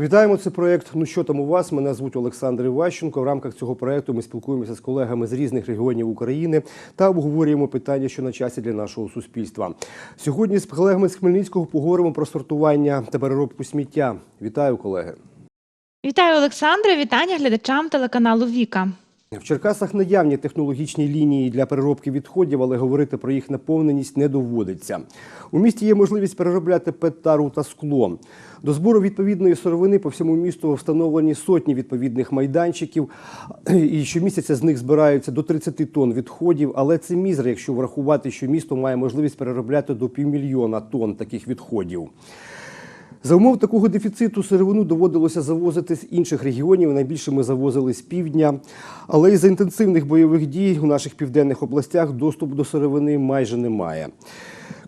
Вітаємо. Це проект Ну що там у вас? Мене звуть Олександр Іващенко. В рамках цього проекту ми спілкуємося з колегами з різних регіонів України та обговорюємо питання, що на часі для нашого суспільства. Сьогодні з колегами з Хмельницького поговоримо про сортування та переробку сміття. Вітаю, колеги. Вітаю, Олександре! Вітання глядачам телеканалу Віка. В Черкасах наявні технологічні лінії для переробки відходів, але говорити про їх наповненість не доводиться. У місті є можливість переробляти пет-тару та скло. До збору відповідної сировини по всьому місту встановлені сотні відповідних майданчиків, і щомісяця з них збираються до 30 тонн відходів. Але це мізер, якщо врахувати, що місто має можливість переробляти до півмільйона тонн таких відходів. За умов такого дефіциту сировину доводилося завозити з інших регіонів. Найбільше ми завозили з півдня. Але із-за інтенсивних бойових дій у наших південних областях доступу до сировини майже немає.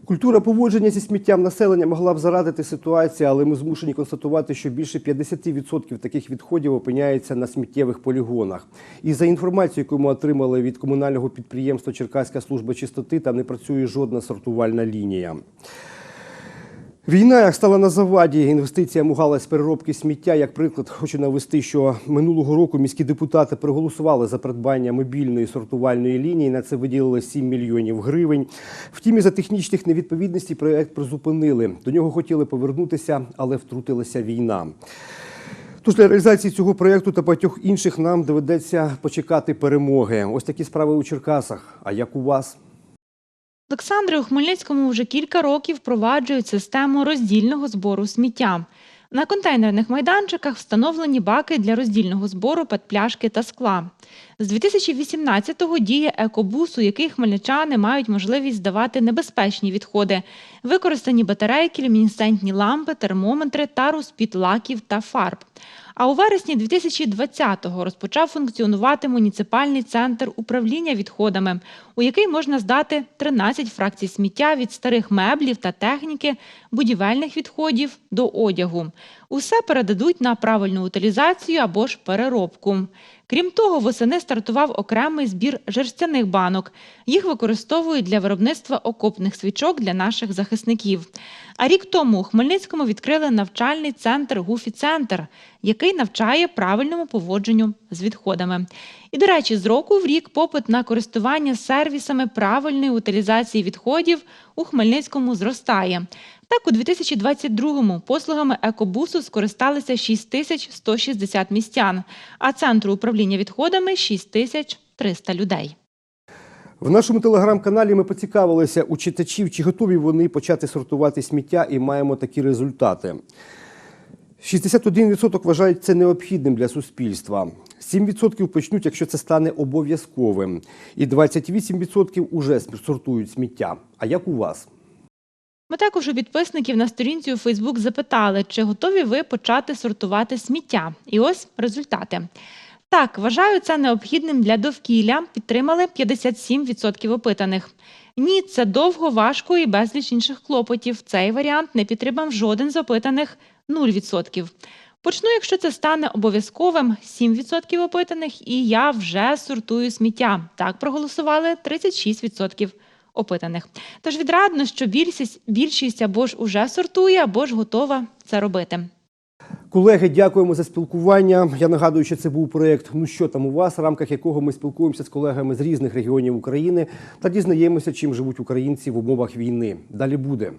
Культура поводження зі сміттям населення могла б зарадити ситуацію, але ми змушені констатувати, що більше 50% таких відходів опиняється на сміттєвих полігонах. І за інформацією, яку ми отримали від комунального підприємства Черкаська служба чистоти, там не працює жодна сортувальна лінія. Війна як стала на заваді інвестиціям у галузь переробки сміття. Як приклад, хочу навести, що минулого року міські депутати проголосували за придбання мобільної сортувальної лінії. На це виділили 7 мільйонів гривень. Втім, із за технічних невідповідностей проект призупинили. До нього хотіли повернутися, але втрутилася війна. Тож для реалізації цього проєкту та багатьох інших нам доведеться почекати перемоги. Ось такі справи у Черкасах. А як у вас? Олександре, у Хмельницькому вже кілька років впроваджують систему роздільного збору сміття. На контейнерних майданчиках встановлені баки для роздільного збору петпляшки та скла. З 2018-го діє екобус, у який хмельничани мають можливість здавати небезпечні відходи, використані батарейки, люмінесцентні лампи, термометри та розпід лаків та фарб. А у вересні 2020-го розпочав функціонувати муніципальний центр управління відходами, у який можна здати 13 фракцій сміття від старих меблів та техніки, будівельних відходів до одягу. Усе передадуть на правильну утилізацію або ж переробку. Крім того, восени стартував окремий збір жерстяних банок. Їх використовують для виробництва окопних свічок для наших захисників. А рік тому у Хмельницькому відкрили навчальний центр Гуфі-центр, який навчає правильному поводженню з відходами. І, до речі, з року в рік попит на користування сервісами правильної утилізації відходів у Хмельницькому зростає. Так, у 2022-му послугами екобусу скористалися 6160 містян, а центру управління відходами 6300 людей. В нашому телеграм-каналі ми поцікавилися у читачів, чи готові вони почати сортувати сміття, і маємо такі результати. 61% вважають це необхідним для суспільства. 7% почнуть, якщо це стане обов'язковим. І 28% уже сортують сміття. А як у вас? Ми також у підписників на сторінці у Фейсбук запитали, чи готові ви почати сортувати сміття. І ось результати. Так, вважаю це необхідним для довкілля. Підтримали 57% опитаних. Ні, це довго, важко і безліч інших клопотів. Цей варіант не підтримав жоден з опитаних 0%. Почну, якщо це стане обов'язковим, 7% опитаних, і я вже сортую сміття. Так проголосували 36% опитаних. Тож відрадно, що більшість, більшість або ж уже сортує, або ж готова це робити. Колеги, дякуємо за спілкування. Я нагадую, що це був проєкт Ну що там у вас, в рамках якого ми спілкуємося з колегами з різних регіонів України та дізнаємося, чим живуть українці в умовах війни. Далі буде.